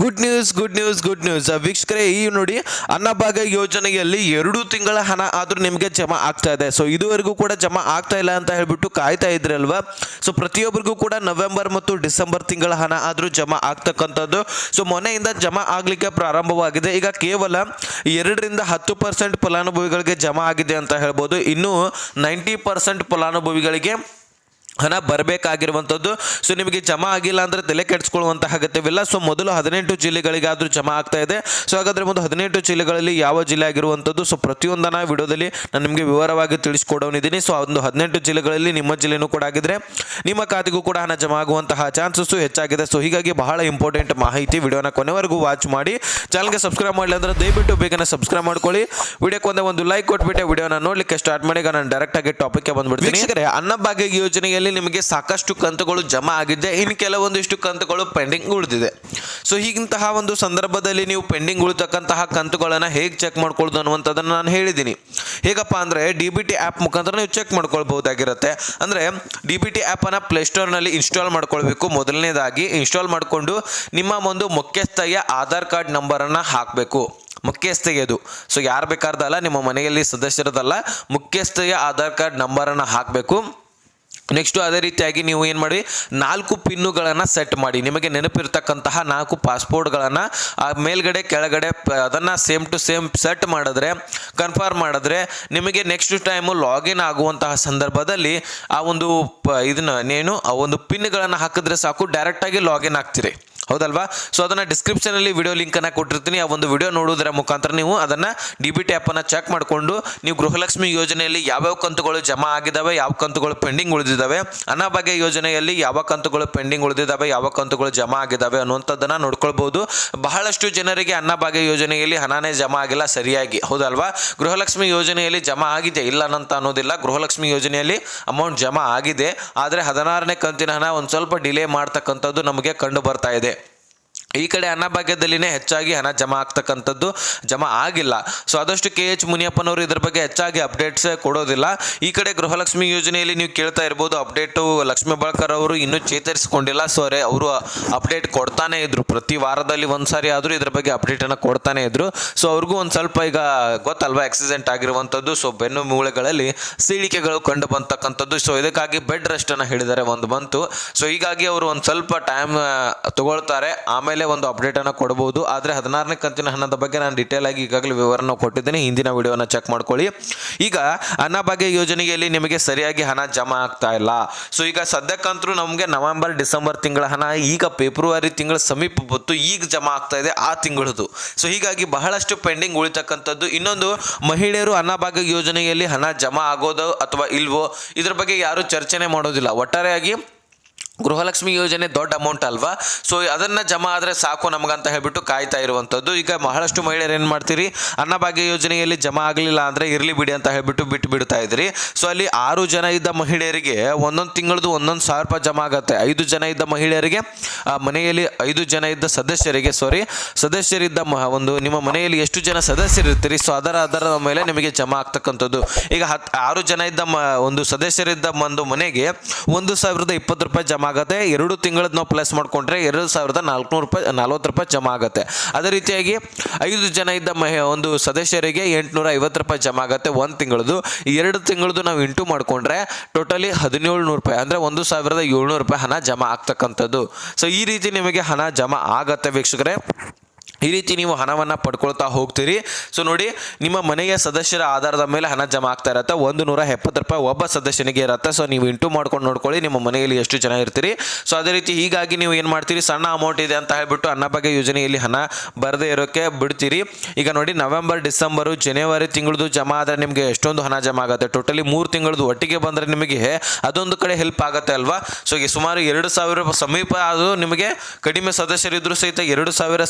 Good news good news good news ವೀಕ್ಷಕರೇ, ಈ ನೋಡಿ ಅನ್ನಭಾಗ್ಯ ಯೋಜನೆಯಲ್ಲಿ ಎರಡು ತಿಂಗಳ ಹಣ ಆದರೂ ನಿಮಗೆ ಜಮಾ ಆಗ್ತಾ ಇದೆ. ಸೊ ಇದುವರೆಗೂ ಕೂಡ ಜಮಾ ಆಗ್ತಾ ಇಲ್ಲ ಅಂತ ಹೇಳ್ಬಿಟ್ಟು ಕಾಯ್ತಾ ಇದ್ರಲ್ವಾ ಸೊ ಪ್ರತಿಯೊಬ್ಬರಿಗೂ ಕೂಡ ನವೆಂಬರ್ ಮತ್ತು ಡಿಸೆಂಬರ್ ತಿಂಗಳ ಹಣ ಆದರೂ ಜಮಾ ಆಗ್ತಕ್ಕಂಥದ್ದು. ಸೊ ಮೊನೆಯಿಂದ ಜಮಾ ಆಗ್ಲಿಕ್ಕೆ ಪ್ರಾರಂಭವಾಗಿದೆ. ಈಗ ಕೇವಲ ಎರಡರಿಂದ ಹತ್ತು ಪರ್ಸೆಂಟ್ ಫಲಾನುಭವಿಗಳಿಗೆ ಜಮಾ ಆಗಿದೆ ಅಂತ ಹೇಳ್ಬೋದು. ಇನ್ನೂ ನೈಂಟಿ ಪರ್ಸೆಂಟ್ ಫಲಾನುಭವಿಗಳಿಗೆ ಹಣ ಬರಬೇಕಾಗಿರುವಂಥದ್ದು. ಸೊ ನಿಮಗೆ ಜಮಾ ಆಗಿಲ್ಲ ಅಂದರೆ ತಲೆ ಕೆಡಿಸ್ಕೊಳ್ಳುವಂತಹ ಅಗತ್ಯವಿಲ್ಲ. ಸೊ ಮೊದಲು ಹದಿನೆಂಟು ಜಿಲ್ಲೆಗಳಿಗಾದರೂ ಜಮಾ ಆಗ್ತಾ ಇದೆ. ಸೊ ಹಾಗಾದರೆ ಒಂದು ಹದಿನೆಂಟು ಜಿಲ್ಲೆಗಳಲ್ಲಿ ಯಾವ ಜಿಲ್ಲೆ ಆಗಿರುವಂಥದ್ದು? ಸೊ ಪ್ರತಿಯೊಂದನ್ನ ವಿಡಿಯೋದಲ್ಲಿ ನಾನು ನಿಮಗೆ ವಿವರವಾಗಿ ತಿಳಿಸ್ಕೊಡೋನಿದ್ದೀನಿ. ಸೊ ಒಂದು ಹದಿನೆಂಟು ಜಿಲ್ಲೆಗಳಲ್ಲಿ ನಿಮ್ಮ ಜಿಲ್ಲೆನೂ ಕೂಡ ಆಗಿದ್ರೆ ನಿಮ್ಮ ಖಾತೆಗೂ ಕೂಡ ಹಣ ಜಮಾ ಆಗುವಂತಹ ಚಾನ್ಸಸ್ಸು ಹೆಚ್ಚಾಗಿದೆ. ಸೊ ಹೀಗಾಗಿ ಬಹಳ ಇಂಪಾರ್ಟೆಂಟ್ ಮಾಹಿತಿ ವಿಡಿಯೋನ ಕೊನೆವರೆಗೂ ವಾಚ್ ಮಾಡಿ. ಚಾನಲ್ಗೆ ಸಬ್ಸ್ಕ್ರೈಬ್ ಮಾಡಲಿ ಅಂದರೆ ದಯವಿಟ್ಟು ಬೇಗನೆ ಸಬ್ಸ್ಕ್ರೈಬ್ ಮಾಡ್ಕೊಳ್ಳಿ. ವಿಡಿಯೋಕ್ಕೆ ಒಂದೇ ಒಂದು ಲೈಕ್ ಕೊಟ್ಬಿಟ್ಟೆ ವಿಡಿಯೋನ ನೋಡಲಿಕ್ಕೆ ಸ್ಟಾರ್ಟ್ ಮಾಡಿ. ನಾನು ಡೈರೆಕ್ಟಾಗಿ ಟಾಪಿಕ್ಗೆ ಬಂದ್ಬಿಡ್ತೀನಿ. ಅನ್ನಭಾಗ್ಯ ಯೋಜನೆಯಲ್ಲಿ ನಿಮಗೆ ಸಾಕಷ್ಟು ಕಂತುಗಳು ಜಮಾ ಆಗಿದೆ ಇನ್ನು ಕೆಲವೊಂದಿಷ್ಟು ಕಂತುಗಳು ಪೆಂಡಿಂಗ್ ಉಳಿದಿದೆ. ಸೊ ಹೀಗಿಂತಹ ಒಂದು ಸಂದರ್ಭದಲ್ಲಿ ನೀವು ಪೆಂಡಿಂಗ್ ಉಳಿತಕ್ಕಂತಹ ಕಂತುಗಳನ್ನು ಹೇಗೆ ಚೆಕ್ ಮಾಡ್ಕೊಳ್ಳೋದು ಅನ್ನುವಂಥದ್ದನ್ನು ನಾನು ಹೇಳಿದ್ದೀನಿ. ಹೇಗಪ್ಪ ಅಂದರೆ ಡಿ ಬಿ ಟಿ ಆ್ಯಪ್ ಮುಖಾಂತರ ನೀವು ಚೆಕ್ ಮಾಡ್ಕೊಳ್ಬಹುದಾಗಿರುತ್ತೆ. ಅಂದರೆ ಡಿ ಬಿ ಟಿ ಆ್ಯಪನ್ನು ಪ್ಲೇಸ್ಟೋರ್ನಲ್ಲಿ ಇನ್ಸ್ಟಾಲ್ ಮಾಡ್ಕೊಳ್ಬೇಕು. ಮೊದಲನೇದಾಗಿ ಇನ್ಸ್ಟಾಲ್ ಮಾಡಿಕೊಂಡು ನಿಮ್ಮ ಒಂದು ಮುಖ್ಯಸ್ಥೆಯ ಆಧಾರ್ ಕಾರ್ಡ್ ನಂಬರನ್ನು ಹಾಕಬೇಕು. ಮುಖ್ಯಸ್ಥೆಯದು ಸೊ ಯಾರು ಬೇಕಾರ್ದಲ್ಲ, ನಿಮ್ಮ ಮನೆಯಲ್ಲಿ ಸದಸ್ಯರದಲ್ಲ, ಮುಖ್ಯಸ್ಥೆಯ ಆಧಾರ್ ಕಾರ್ಡ್ ನಂಬರನ್ನು ಹಾಕಬೇಕು. ನೆಕ್ಸ್ಟು ಅದೇ ರೀತಿಯಾಗಿ ನೀವು ಏನು ಮಾಡಿ? ನಾಲ್ಕು ಪಿನ್ನುಗಳನ್ನು ಸೆಟ್ ಮಾಡಿ. ನಿಮಗೆ ನೆನಪಿರ್ತಕ್ಕಂತಹ ನಾಲ್ಕು ಪಾಸ್ಪೋರ್ಟ್ಗಳನ್ನು ಆ ಮೇಲ್ಗಡೆ ಕೆಳಗಡೆ ಅದನ್ನು ಸೇಮ್ ಟು ಸೇಮ್ ಸೆಟ್ ಮಾಡಿದ್ರೆ ಕನ್ಫರ್ಮ್ ಮಾಡಿದ್ರೆ ನಿಮಗೆ ನೆಕ್ಸ್ಟ್ ಟೈಮು ಲಾಗಿನ್ ಆಗುವಂತಹ ಸಂದರ್ಭದಲ್ಲಿ ಆ ಒಂದು ಇದನ್ನ, ಏನು, ಆ ಒಂದು ಪಿನ್ಗಳನ್ನು ಹಾಕಿದ್ರೆ ಸಾಕು ಡೈರೆಕ್ಟಾಗಿ ಲಾಗಿನ್ ಆಗ್ತೀರಿ. ಹೌದಲ್ವಾ? ಸೊ ಅದನ್ನು ಡಿಸ್ಕ್ರಿಪ್ಷನಲ್ಲಿ ವಿಡಿಯೋ ಲಿಂಕನ್ನು ಕೊಟ್ಟಿರ್ತೀನಿ. ಆ ಒಂದು ವಿಡಿಯೋ ನೋಡೋದರ ಮುಖಾಂತರ ನೀವು ಅದನ್ನು ಡಿ ಬಿ ಟಿ ಆ್ಯಪನ್ನು ಚೆಕ್ ಮಾಡಿಕೊಂಡು, ನೀವು ಗೃಹಲಕ್ಷ್ಮಿ ಯೋಜನೆಯಲ್ಲಿ ಯಾವ್ಯಾವ ಕಂತುಗಳು ಜಮಾ ಆಗಿದ್ದಾವೆ ಯಾವ ಕಂತುಗಳು ಪೆಂಡಿಂಗ್ ಉಳಿದಿದ್ದಾವೆ ಅನ್ನಭಾಗ್ಯ ಯೋಜನೆಯಲ್ಲಿ ಯಾವ ಕಂತುಗಳು ಪೆಂಡಿಂಗ್ ಉಳಿದಿದ್ದಾವೆ ಯಾವ ಕಂತುಗಳು ಜಮಾ ಆಗಿದ್ದಾವೆ ಅನ್ನುವಂಥದ್ದನ್ನ ನೋಡ್ಕೊಳ್ಬೋದು. ಬಹಳಷ್ಟು ಜನರಿಗೆ ಅನ್ನಭಾಗ್ಯ ಯೋಜನೆಯಲ್ಲಿ ಹಣನೇ ಜಮಾ ಆಗಿಲ್ಲ ಸರಿಯಾಗಿ. ಹೌದಲ್ವಾ? ಗೃಹಲಕ್ಷ್ಮಿ ಯೋಜನೆಯಲ್ಲಿ ಜಮಾ ಆಗಿದೆ, ಇಲ್ಲ ಅಂತ ಅನ್ನೋದಿಲ್ಲ. ಗೃಹಲಕ್ಷ್ಮಿ ಯೋಜನೆಯಲ್ಲಿ ಅಮೌಂಟ್ ಜಮಾ ಆಗಿದೆ. ಆದರೆ ಹದಿನಾರನೇ ಕಂತಿನ ಹಣ ಒಂದು ಸ್ವಲ್ಪ ಡಿಲೇ ಮಾಡ್ತಕ್ಕಂಥದ್ದು ನಮಗೆ ಕಂಡು ಬರ್ತಾ ಇದೆ. ಈ ಕಡೆ ಅನ್ನಭಾಗ್ಯದಲ್ಲಿನೇ ಹೆಚ್ಚಾಗಿ ಹಣ ಜಮಾ ಆಗ್ತಕ್ಕಂಥದ್ದು ಜಮಾ ಆಗಿಲ್ಲ. ಸೊ ಆದಷ್ಟು ಕೆ ಎಚ್ ಮುನಿಯಪ್ಪನವರು ಇದ್ರ ಬಗ್ಗೆ ಹೆಚ್ಚಾಗಿ ಅಪ್ಡೇಟ್ಸ್ ಕೊಡೋದಿಲ್ಲ. ಈ ಕಡೆ ಗೃಹಲಕ್ಷ್ಮಿ ಯೋಜನೆಯಲ್ಲಿ ನೀವು ಕೇಳ್ತಾ ಇರ್ಬೋದು ಅಪ್ಡೇಟು ಲಕ್ಷ್ಮೀ ಬಾಳ್ಕರ್ ಅವರು ಇನ್ನೂ ಚೇತರಿಸಿಕೊಂಡಿಲ್ಲ. ಸೊ ಅರೆ, ಅವರು ಅಪ್ಡೇಟ್ ಕೊಡ್ತಾನೆ ಇದ್ರು. ಪ್ರತಿ ವಾರದಲ್ಲಿ ಒಂದು ಸಾರಿ ಆದರೂ ಇದ್ರ ಬಗ್ಗೆ ಅಪ್ಡೇಟನ್ನು ಕೊಡ್ತಾನೆ ಇದ್ರು. ಸೊ ಅವ್ರಿಗೂ ಒಂದು ಸ್ವಲ್ಪ ಈಗ ಗೊತ್ತಲ್ವಾ ಆಕ್ಸಿಡೆಂಟ್ ಆಗಿರುವಂಥದ್ದು. ಸೊ ಬೆನ್ನು ಮೂಳೆಗಳಲ್ಲಿ ಸೀಳಿಕೆಗಳು ಕಂಡು ಬಂತಕ್ಕಂಥದ್ದು. ಸೊ ಇದಕ್ಕಾಗಿ ಬೆಡ್ ರೆಸ್ಟನ್ನು ಹೇಳಿದ್ದಾರೆ ಒಂದು ಬಂತು. ಸೊ ಹೀಗಾಗಿ ಅವರು ಒಂದು ಸ್ವಲ್ಪ ಟೈಮ್ ತಗೊಳ್ತಾರೆ. ಆಮೇಲೆ ಒಂದು ಅಪ್ಡೇಟನ್ನು ಕೊಡಬಹುದು ಆದರೆ ಹದಿನಾರನೇ ಕಂತಿನ ಹಣದ ಬಗ್ಗೆ ನಾನು ಡೀಟೇಲ್ ಆಗಿ ಈಗಾಗಲೇ ವಿವರನ ಕೊಟ್ಟಿದ್ದೇನೆ. ಹಿಂದಿನ ವಿಡಿಯೋನ ಚೆಕ್ ಮಾಡ್ಕೊಳ್ಳಿ. ಈಗ ಅನ್ನಭಾಗ್ಯ ಯೋಜನೆಯಲ್ಲಿ ನಿಮಗೆ ಸರಿಯಾಗಿ ಹಣ ಜಮಾ ಆಗ್ತಾ ಇಲ್ಲ. ಸೊ ಈಗ ಸದ್ಯಕ್ಕಂತೂ ನಮಗೆ ನವೆಂಬರ್, ಡಿಸೆಂಬರ್ ತಿಂಗಳ ಹಣ, ಈಗ ಫೆಬ್ರವರಿ ತಿಂಗಳ ಸಮೀಪ ಬಂತು, ಈಗ ಜಮಾ ಆಗ್ತಾ ಇದೆ ಆ ತಿಂಗಳದು ಸೊ ಹೀಗಾಗಿ ಬಹಳಷ್ಟು ಪೆಂಡಿಂಗ್ ಉಳಿತಕ್ಕಂಥದ್ದು. ಇನ್ನೊಂದು, ಮಹಿಳೆಯರು ಅನ್ನಭಾಗ್ಯ ಯೋಜನೆಯಲ್ಲಿ ಹಣ ಜಮಾ ಆಗೋದು ಅಥವಾ ಇಲ್ವೋ, ಇದ್ರ ಬಗ್ಗೆ ಯಾರು ಚರ್ಚೆನೆ ಮಾಡೋದಿಲ್ಲ. ಒಟ್ಟಾರೆಯಾಗಿ ಗೃಹಲಕ್ಷ್ಮಿ ಯೋಜನೆ ದೊಡ್ಡ ಅಮೌಂಟ್ ಅಲ್ವಾ? ಸೊ ಅದನ್ನು ಜಮಾ ಆದರೆ ಸಾಕು ನಮಗಂತ ಹೇಳ್ಬಿಟ್ಟು ಕಾಯ್ತಾ ಇರುವಂಥದ್ದು. ಈಗ ಬಹಳಷ್ಟು ಮಹಿಳೆಯರು ಏನು ಮಾಡ್ತೀರಿ? ಅನ್ನಭಾಗ್ಯ ಯೋಜನೆಯಲ್ಲಿ ಜಮಾ ಆಗಲಿಲ್ಲ ಅಂದರೆ ಇರಲಿ ಬಿಡಿ ಅಂತ ಹೇಳ್ಬಿಟ್ಟು ಬಿಟ್ಟು ಬಿಡ್ತಾ ಇದ್ರಿ. ಸೊ ಅಲ್ಲಿ ಆರು ಜನ ಇದ್ದ ಮಹಿಳೆಯರಿಗೆ ಒಂದೊಂದು ತಿಂಗಳದು ಒಂದೊಂದು ಸಾವಿರ ರೂಪಾಯಿ ಜಮಾ ಆಗುತ್ತೆ. ಐದು ಜನ ಇದ್ದ ಮಹಿಳೆಯರಿಗೆ ಮನೆಯಲ್ಲಿ ಐದು ಜನ ಇದ್ದ ಸದಸ್ಯರಿಗೆ ಸಾರಿ ಸದಸ್ಯರಿದ್ದ ಒಂದು ನಿಮ್ಮ ಮನೆಯಲ್ಲಿ ಎಷ್ಟು ಜನ ಸದಸ್ಯರಿರ್ತೀರಿ ಸೊ ಅದರ ಅದರ ಮೇಲೆ ನಿಮಗೆ ಜಮಾ ಆಗ್ತಕ್ಕಂಥದ್ದು. ಈಗ ಹತ್ತು ಆರು ಜನ ಇದ್ದ ಒಂದು ಸದಸ್ಯರಿದ್ದ ಒಂದು ಮನೆಗೆ ಒಂದು ಸಾವಿರದ ಇಪ್ಪತ್ತು ರೂಪಾಯಿ ಜಮಾ ಆಗುತ್ತೆ ಎರಡು ತಿಂಗಳದ್ದು ನಾವು ಪ್ಲಸ್ ಮಾಡಿಕೊಂಡ್ರೆ ಎರಡು ಸಾವಿರದ ನಾಲ್ಕುನೂರು ರೂಪಾಯಿ, ನಲ್ವತ್ತು ರೂಪಾಯಿ ಜಮಾ ಆಗುತ್ತೆ ಅದೇ ರೀತಿಯಾಗಿ ಐದು ಜನ ಇದ್ದ ಮಹಿ, ಒಂದು ಸದಸ್ಯರಿಗೆ ಎಂಟುನೂರ ಐವತ್ತು ರೂಪಾಯಿ ಜಮಾ ಆಗುತ್ತೆ ಒಂದು ತಿಂಗಳದು. ಎರಡು ತಿಂಗಳದು ನಾವು ಇಂಟು ಮಾಡಿಕೊಂಡ್ರೆ ಟೋಟಲಿ ಹದಿನೇಳು ನೂರು ರೂಪಾಯಿ, ಅಂದರೆ ಒಂದು ಸಾವಿರದ ರೂಪಾಯಿ ಹಣ ಜಮಾ ಆಗ್ತಕ್ಕಂಥದ್ದು. ಸೊ ಈ ರೀತಿ ನಿಮಗೆ ಹಣ ಜಮಾ ಆಗತ್ತೆ ವೀಕ್ಷಕರೇ. ಈ ರೀತಿ ನೀವು ಹಣವನ್ನು ಪಡ್ಕೊಳ್ತಾ ಹೋಗ್ತೀರಿ. ಸೊ ನೋಡಿ, ನಿಮ್ಮ ಮನೆಯ ಸದಸ್ಯರ ಆಧಾರದ ಮೇಲೆ ಹಣ ಜಮಾ ಆಗ್ತಾ ಇರತ್ತೆ. ಒಂದು ನೂರ ಎಪ್ಪತ್ತು ರೂಪಾಯಿ ಒಬ್ಬ ಸದಸ್ಯನಿಗೆ ಇರತ್ತೆ. ಸೊ ನೀವು ಇಂಟು ಮಾಡ್ಕೊಂಡು ನೋಡ್ಕೊಳ್ಳಿ, ನಿಮ್ಮ ಮನೆಯಲ್ಲಿ ಎಷ್ಟು ಜನ ಇರ್ತೀರಿ. ಸೊ ಅದೇ ರೀತಿ ಹೀಗಾಗಿ ನೀವು ಏನು ಮಾಡ್ತೀರಿ, ಸಣ್ಣ ಅಮೌಂಟ್ ಇದೆ ಅಂತ ಹೇಳ್ಬಿಟ್ಟು ಅನ್ನಭಾಗ್ಯ ಯೋಜನೆಯಲ್ಲಿ ಹಣ ಬರದೇ ಇರೋಕ್ಕೆ ಬಿಡ್ತೀರಿ. ಈಗ ನೋಡಿ, ನವೆಂಬರ್, ಡಿಸೆಂಬರು, ಜನವರಿ ತಿಂಗಳದು ಜಮಾ ಆದರೆ ನಿಮಗೆ ಎಷ್ಟೊಂದು ಹಣ ಜಮಾ ಆಗುತ್ತೆ. ಟೋಟಲಿ ಮೂರು ತಿಂಗಳದು ಒಟ್ಟಿಗೆ ಬಂದರೆ ನಿಮಗೆ ಅದೊಂದು ಕಡೆ ಹೆಲ್ಪ್ ಆಗುತ್ತೆ ಅಲ್ವಾ? ಸೊ ಸುಮಾರು ಎರಡು ಸಾವಿರ ಸಮೀಪ ಅದು ನಿಮಗೆ ಕಡಿಮೆ ಸದಸ್ಯರಿದ್ದರೂ ಸಹಿತ ಎರಡು ಸಾವಿರ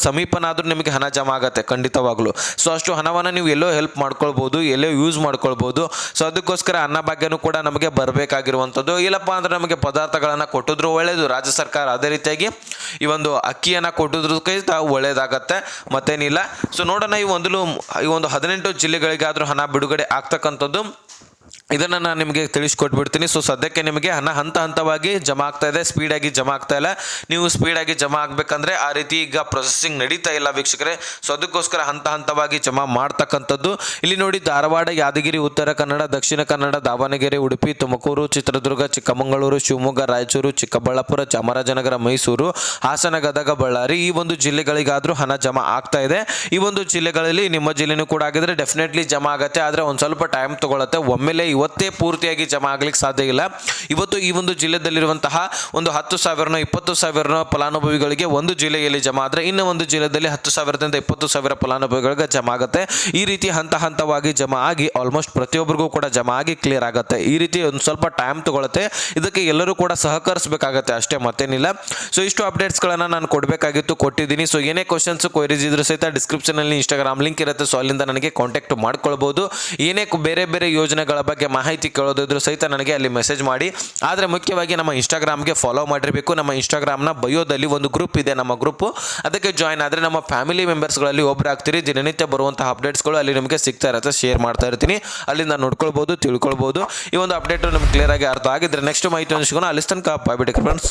ಸಮೀಪನಾದರೂ ನಿಮಗೆ ಹಣ ಜಮಾ ಆಗುತ್ತೆ, ಖಂಡಿತವಾಗ್ಲೂ. ಸೊ ಅಷ್ಟು ಹಣವನ್ನು ನೀವು ಎಲ್ಲೋ ಹೆಲ್ಪ್ ಮಾಡ್ಕೊಳ್ಬೋದು, ಎಲ್ಲೋ ಯೂಸ್ ಮಾಡ್ಕೊಳ್ಬೋದು. ಸೊ ಅದಕ್ಕೋಸ್ಕರ ಅನ್ನಭಾಗ್ಯನೂ ಕೂಡ ನಮಗೆ ಬರಬೇಕಾಗಿರುವಂಥದ್ದು. ಇಲ್ಲಪ್ಪ ಅಂದರೆ ನಮಗೆ ಪದಾರ್ಥಗಳನ್ನು ಕೊಟ್ಟಿದ್ರು ಒಳ್ಳೆಯದು ರಾಜ್ಯ ಸರ್ಕಾರ ಅದೇ ರೀತಿಯಾಗಿ ಈ ಒಂದು ಅಕ್ಕಿಯನ್ನು ಕೊಟ್ಟಿದ್ರಕ್ಕಿಂತ ಒಳ್ಳೆಯದಾಗತ್ತೆ ಮತ್ತೇನಿಲ್ಲ. ಸೊ ನೋಡೋಣ ಈ ಒಂದು ಈ ಒಂದು ಹದಿನೆಂಟು ಜಿಲ್ಲೆಗಳಿಗಾದರೂ ಹಣ ಬಿಡುಗಡೆ ಆಗ್ತಕ್ಕಂಥದ್ದು. ಇದನ್ನು ನಾನು ನಿಮಗೆ ತಿಳಿಸ್ಕೊಟ್ಬಿಡ್ತೀನಿ. ಸೊ ಸದ್ಯಕ್ಕೆ ನಿಮಗೆ ಹಣ ಹಂತ ಹಂತವಾಗಿ ಜಮಾ ಆಗ್ತಾ ಇದೆ ಸ್ಪೀಡಾಗಿ ಜಮಾ ಆಗ್ತಾ ಇಲ್ಲ. ನೀವು ಸ್ಪೀಡಾಗಿ ಜಮಾ ಆಗಬೇಕಂದ್ರೆ ಆ ರೀತಿ ಈಗ ಪ್ರೊಸೆಸಿಂಗ್ ನಡೀತಾ ಇಲ್ಲ ವೀಕ್ಷಕರೇ. ಸೊ ಅದಕ್ಕೋಸ್ಕರ ಹಂತ ಹಂತವಾಗಿ ಜಮಾ ಮಾಡ್ತಕ್ಕಂಥದ್ದು. ಇಲ್ಲಿ ನೋಡಿ ಧಾರವಾಡ, ಯಾದಗಿರಿ, ಉತ್ತರ ಕನ್ನಡ, ದಕ್ಷಿಣ ಕನ್ನಡ, ದಾವಣಗೆರೆ, ಉಡುಪಿ, ತುಮಕೂರು, ಚಿತ್ರದುರ್ಗ, ಚಿಕ್ಕಮಗಳೂರು, ಶಿವಮೊಗ್ಗ, ರಾಯಚೂರು, ಚಿಕ್ಕಬಳ್ಳಾಪುರ, ಚಾಮರಾಜನಗರ, ಮೈಸೂರು, ಹಾಸನ, ಗದಗ, ಬಳ್ಳಾರಿ ಈ ಒಂದು ಜಿಲ್ಲೆಗಳಿಗಾದರೂ ಹಣ ಜಮಾ ಆಗ್ತಾ ಇದೆ. ಈ ಒಂದು ಜಿಲ್ಲೆಗಳಲ್ಲಿ ನಿಮ್ಮ ಜಿಲ್ಲೆನೂ ಕೂಡ ಆಗಿದ್ರೆ ಡೆಫಿನೆಟ್ಲಿ ಜಮಾ ಆಗುತ್ತೆ. ಆದರೆ ಒಂದು ಸ್ವಲ್ಪ ಟೈಮ್ ತಗೊಳತ್ತೆ. ಒಮ್ಮೆಲೆ ಇವತ್ತೇ ಪೂರ್ತಿಯಾಗಿ ಜಮಾ ಆಗ್ಲಿಕ್ಕೆ ಸಾಧ್ಯ ಇಲ್ಲ. ಇವತ್ತು ಈ ಒಂದು ಜಿಲ್ಲೆದಲ್ಲಿರುವಂತಹ ಒಂದು ಹತ್ತು ಸಾವಿರನೋ ಇಪ್ಪತ್ತು ಸಾವಿರನೋ ಫಲಾನುಭವಿಗಳಿಗೆ ಒಂದು ಜಿಲ್ಲೆಯಲ್ಲಿ ಜಮಾ ಆದರೆ ಇನ್ನು ಒಂದು ಜಿಲ್ಲೆಯಲ್ಲಿ ಹತ್ತು ಸಾವಿರದಿಂದ ಇಪ್ಪತ್ತು ಸಾವಿರ ಫಲಾನುಭವಿಗಳಿಗೆ ಜಮಾ ಆಗುತ್ತೆ. ಈ ರೀತಿ ಹಂತ ಹಂತವಾಗಿ ಜಮಾ ಆಗಿ ಆಲ್ಮೋಸ್ಟ್ ಪ್ರತಿಯೊಬ್ಬರಿಗೂ ಕೂಡ ಜಮಾ ಆಗಿ ಕ್ಲಿಯರ್ ಆಗುತ್ತೆ. ಈ ರೀತಿ ಒಂದು ಸ್ವಲ್ಪ ಟೈಮ್ ತಗೊಳುತ್ತೆ. ಇದಕ್ಕೆ ಎಲ್ಲರೂ ಕೂಡ ಸಹಕರಿಸಬೇಕಾಗತ್ತೆ, ಅಷ್ಟೇ ಮತ್ತೇನಿಲ್ಲ. ಸೊ ಇಷ್ಟು ಅಪ್ಡೇಟ್ಸ್ಗಳನ್ನು ನಾನು ಕೊಡಬೇಕಾಗಿತ್ತು, ಕೊಟ್ಟಿದ್ದೀನಿ. ಸೊ ಏನೇ ಕ್ವಶನ್ಸ್ ಕ್ವೈರೀಸ್ ಇದ್ರೂ ಸಹಿತ ಡಿಸ್ಕ್ರಿಪ್ಷನಲ್ಲಿ ಇನ್ಸ್ಟಾಗ್ರಾಮ್ ಲಿಂಕ್ ಇರುತ್ತೆ. ಸೊ ಅಲ್ಲಿಂದ ನನಗೆ ಕಾಂಟ್ಯಾಕ್ಟ್ ಮಾಡ್ಕೊಳ್ಬೋದು. ಏನೇ ಬೇರೆ ಬೇರೆ ಯೋಜನೆಗಳ ಬಗ್ಗೆ ಮಾಹಿತಿ ಕೇಳೋದಿದ್ರು ಸಹಿತ ನನಗೆ ಅಲ್ಲಿ ಮೆಸೇಜ್ ಮಾಡಿ. ಆದರೆ ಮುಖ್ಯವಾಗಿ ನಮ್ಮ ಇನ್ಸ್ಟಾಗ್ರಾಮ್ಗೆ ಫಾಲೋ ಮಾಡಿರಬೇಕು. ನಮ್ಮ ಇನ್ಸ್ಟಾಗ್ರಾಮ್ನ ಬಯೋದಲ್ಲಿ ಒಂದು ಗ್ರೂಪ್ ಇದೆ ನಮ್ಮ ಗ್ರೂಪು ಅದಕ್ಕೆ ಜಾಯ್ನ್ ಆದರೆ ನಮ್ಮ ಫ್ಯಾಮಿಲಿ ಮೆಂಬರ್ಸ್ಗಳಲ್ಲಿ ಒಬ್ಬರಾಗ್ತೀರಿ ದಿನನಿತ್ಯ ಬರುವಂತಹ ಅಪ್ಡೇಟ್ಸ್ಗಳು ಅಲ್ಲಿ ನಿಮಗೆ ಸಿಗ್ತಾ ಇರುತ್ತೆ. ಶೇರ್ ಮಾಡ್ತಾ ಇರ್ತೀನಿ. ಅಲ್ಲಿಂದ ನೋಡ್ಕೊಳ್ಬೋದು, ತಿಳ್ಕೊಳ್ಬೋದು. ಈ ಒಂದು ಅಪ್ಡೇಟ್ ನಿಮ್ಗೆ ಕ್ಲಿಯರ್ ಆಗಿ ಅರ್ಥ ಆಗಿದ್ರೆ ನೆಕ್ಸ್ಟ್ ಮಾಹಿತಿ ಸಿಗೋಣ ಅಲ್ಲಿ ತನಕ ಫ್ರೆಂಡ್ಸ್